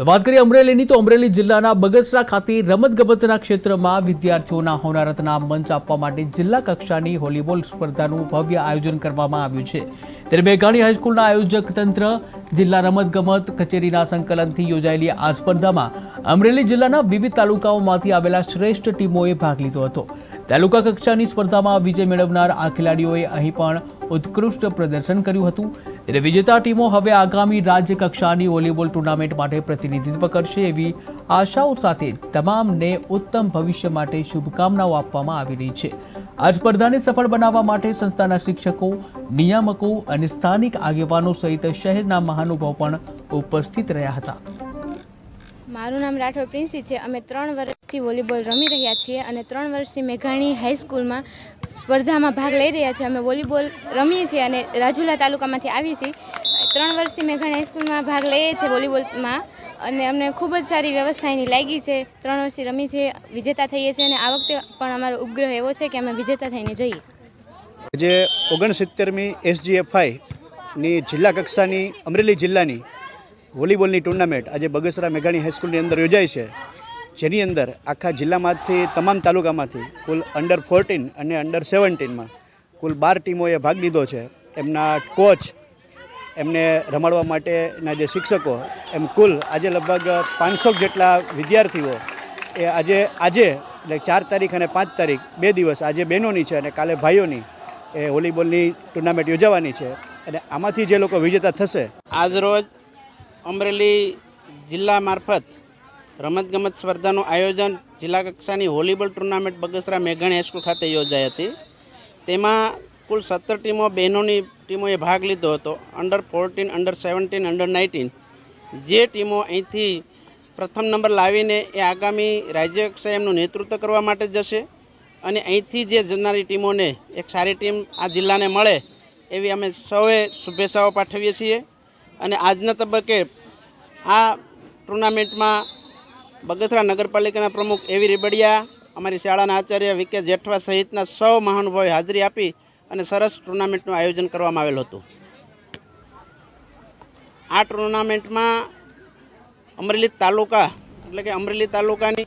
તો વાત કરીએ અમરેલીની, તો અમરેલી જિલ્લાના બગસરા ખાતે રમતગમતના ક્ષેત્રમાં વિદ્યાર્થીઓના હોનારતના મંચ આપવા માટે જિલ્લા કક્ષાની વોલીબોલ સ્પર્ધાનું ભવ્ય આયોજન કરવામાં આવ્યું છે. ત્યારે મેઘાણી હાઈસ્કૂલના આયોજક તંત્ર જિલ્લા રમતગમત કચેરીના સંકલનથી યોજાયેલી આ સ્પર્ધામાં અમરેલી જિલ્લાના વિવિધ તાલુકાઓમાંથી આવેલા શ્રેષ્ઠ ટીમોએ ભાગ લીધો હતો. તાલુકા કક્ષાની સ્પર્ધામાં વિજય મેળવનાર આ ખેલાડીઓએ અહીં પણ ઉત્કૃષ્ટ પ્રદર્શન કર્યું હતું. ત્યારે વિજેતા ટીમો હવે આગામી રાજ્ય કક્ષાની વોલીબોલ ટુર્નામેન્ટ માટે પ્રતિનિધિત્વ કરશે એવી આશાઓ સાથે તમામને ઉત્તમ ભવિષ્ય માટે શુભકામનાઓ આપવામાં આવી રહી છે. આ સ્પર્ધાને સફળ બનાવવા માટે સંસ્થાના શિક્ષકો, નિયામકો અને સ્થાનિક આગેવાનો સહિત શહેરના મહાનુભાવ પણ ઉપસ્થિત રહ્યા હતા. મારું નામ રાઠોડ પ્રિન્સી છે. અમે ત્રણ વર્ષથી વોલીબોલ રમી રહ્યા છીએ અને ત્રણ વર્ષથી મેઘાણી હાઈસ્કૂલમાં સ્પર્ધામાં ભાગ લઈ રહ્યા છીએ અમે વોલીબોલ રમીએ છીએ અને રાજુલા તાલુકામાંથી આવી છીએ. ત્રણ વર્ષથી મેઘાણી હાઈસ્કૂલમાં ભાગ લઈએ છીએ વોલીબોલમાં અને અમને ખૂબ જ સારી વ્યવસ્થા એની લાગી છે. ત્રણ વર્ષથી રમી છે, વિજેતા થઈએ છીએ અને આ વખતે પણ અમારો ઉપગ્રહ એવો છે કે અમે વિજેતા થઈને જઈએ. જે ઓગણસિત્તેરમી એસજીએફઆઈની જિલ્લા કક્ષાની અમરેલી જિલ્લાની વોલીબોલની ટુર્નામેન્ટ આજે બગસરા મેઘાણી હાઈસ્કૂલની અંદર યોજાય છે. જેની અંદર આખા જિલ્લામાંથી, તમામ તાલુકામાંથી કુલ અંડર ફોર્ટીન અને અંડર સેવન્ટીનમાં કુલ બાર ટીમોએ ભાગ લીધો છે. એમના કોચ એમને રમાડવા માટેના જે શિક્ષકો, એમ કુલ આજે લગભગ પાંચસો જેટલા વિદ્યાર્થીઓ એ આજે આજે એટલે ચાર તારીખ અને પાંચ તારીખ બે દિવસ આજે બહેનોની છે અને કાલે ભાઈઓની એ વોલીબોલની ટુર્નામેન્ટ યોજાવાની છે. અને આમાંથી જે લોકો વિજેતા થશે આજરોજ અમરેલી જિલ્લા મારફત રમતગમત સ્પર્ધાનું આયોજન જિલ્લા કક્ષાની વોલીબોલ ટુર્નામેન્ટ બગસરા મેઘાણી હાઈસ્કૂલ ખાતે યોજાઈ હતી. તેમાં કુલ સત્તર ટીમો બહેનોની ટીમોએ ભાગ લીધો હતો. Under fourteen under seventeen under nineteen જે ટીમો અહીંથી પ્રથમ નંબર લાવીને એ આગામી રાજ્ય કક્ષાએ એમનું નેતૃત્વ કરવા માટે જશે અને અહીંથી જે જનારી ટીમોને એક સારી ટીમ આ જિલ્લાને મળે એવી અમે સૌએ શુભેચ્છાઓ પાઠવીએ છીએ. અને આજના તબક્કે આ ટુર્નામેન્ટમાં બગસરા નગરપાલિકાના પ્રમુખ એવી રીબડિયા અમારી શાળાના આચાર્ય વિકે જેઠવા સહિતના સૌ મહાનુભાવે હાજરી આપી અને સરસ ટુર્નામેન્ટનું આયોજન કરવામાં આવેલું હતું. આ ટુર્નામેન્ટમાં અમરેલી તાલુકા, એટલે કે અમરેલી તાલુકાની